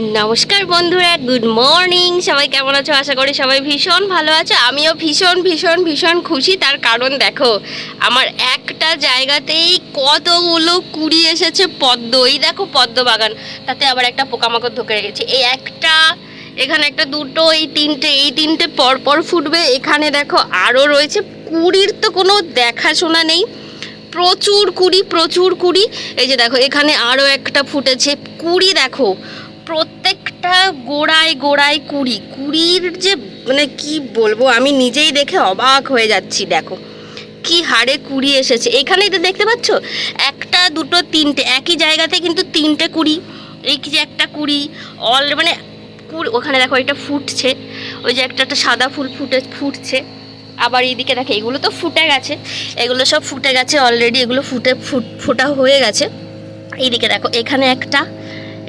নমস্কার বন্ধুরা good morning সবাই কেমন আছো? আশা করি সবাই ভীষণ ভালো আছো। আমিও ভীষণ ভীষণ ভীষণ খুশি। তার কারণ দেখো, আমার একটা জায়গাতেই কতগুলো কুড়ি এসেছে পদ্ম। এই দেখো পদ্ম বাগান। তাতে আবার একটা পোকামাকড় ধকে রেখেছে। এই একটা, এখানে একটা দুটো, এই তিনটে এই তিনটে পর পর ফুটবে। এখানে দেখো আরও রয়েছে। কুড়ির তো কোনো দেখাশোনা নেই। প্রচুর কুড়ি প্রচুর কুড়ি। এই যে দেখো, এখানে আরও একটা ফুটেছে। কুড়ি দেখো প্রত্যেকটা গোড়ায় গোড়ায় কুড়ি। কুড়ির যে মানে কি বলব, আমি নিজেই দেখে অবাক হয়ে যাচ্ছি, দেখো। কি হারে কুড়ি এসেছে। এখানেই তো দেখতে পাচ্ছ? একটা, দুটো, তিনটে। একই জায়গাতে কিন্তু তিনটে কুড়ি। এই যে একটা কুড়ি, অল মানে ওখানে দেখো এটা ফুটছে। ওই যে একটা একটা সাদা ফুল ফুটে, ফুটছে। আবার এইদিকে দেখো, এগুলো তো ফুটে গেছে। এগুলো সব ফুটে গেছে অলরেডি এগুলো ফুটে, ফুট, ফোটা হয়ে গেছে। এইদিকে দেখো, এখানে একটা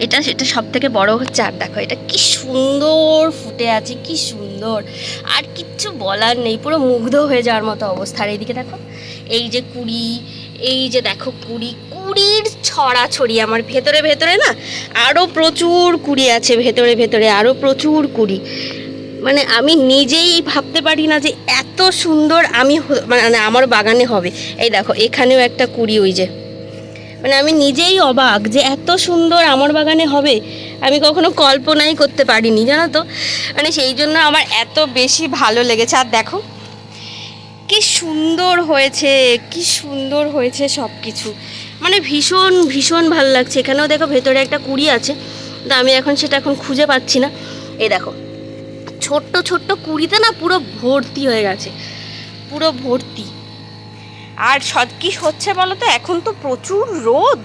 এটা সেটা সব থেকে বড় হচ্ছে। আর দেখো, এটা কি সুন্দর ফুটে আছে, কি সুন্দর। আর কিচ্ছু বলার নেই, পুরো মুগ্ধ হয়ে যাওয়ার মতো অবস্থা। আর এইদিকে দেখো, এই যে কুড়ি, এই যে দেখো কুড়ি, কুড়ির ছড়াছড়ি আমার ভেতরে ভেতরে না আরও প্রচুর কুড়ি আছে, ভেতরে ভেতরে আরও প্রচুর কুড়ি। মানে আমি নিজেই ভাবতে পারি না যে এত সুন্দর আমি মানে আমার বাগানে হবে। এই দেখো, এখানেও একটা কুড়ি ওই যে। মানে আমি নিজেই অবাক যে এত সুন্দর আমার বাগানে হবে। আমি কখনো কল্পনাই করতে পারিনি, জানো তো? মানে সেই জন্য আমার এত বেশি ভালো লেগেছে। আর দেখো, কি সুন্দর হয়েছে, কি সুন্দর হয়েছে সব কিছু মানে ভীষণ ভীষণ ভালো লাগছে। এখানেও দেখো ভেতরে একটা কুড়ি আছে, তো আমি এখন সেটা এখন খুঁজে পাচ্ছি না। এই দেখো, ছোট্ট ছোট্ট কুড়িতে না পুরো ভর্তি হয়ে গেছে। পুরো ভর্তি। আর কি হচ্ছে বলো তো? এখন তো প্রচুর রোদ।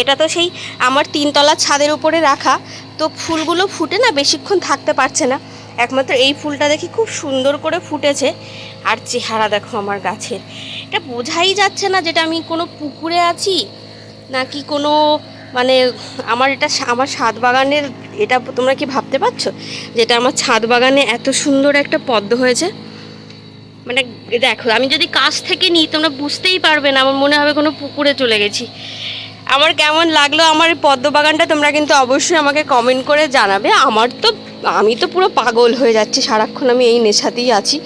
এটা তো সেই আমার তিনতলা ছাদের উপরে রাখা। তো ফুলগুলো ফুটে না বেশিক্ষণ থাকতে পারছে না। একমাত্র এই ফুলটা দেখি খুব সুন্দর করে ফুটেছে। আর চেহারা দেখো আমার গাছের। এটা বোঝাই যাচ্ছে না যেটা আমি কোনো পুকুরে আছি, নাকি কোনো মানে আমার এটা আমার ছাদ বাগানের, এটা তোমরা কি ভাবতে পারছ? যেটা আমার ছাদ বাগানে এত সুন্দর একটা পদ্ম হয়েছে। মানে দেখো, আমি যদি কাছ থেকে নিই, তোমরা বুঝতেই পারবে না, আমার মনে হবে কোনো পুকুরে চলে গেছি। আমার কেমন লাগল আমার এই পদ্ম বাগানটা তোমরা কিন্তু অবশ্যই আমাকে কমেন্ট করে জানাবে। আমার তো, আমি তো পুরো পাগল হয়ে যাচ্ছি, সারাক্ষণ আমি এই নেশাতেই আছি।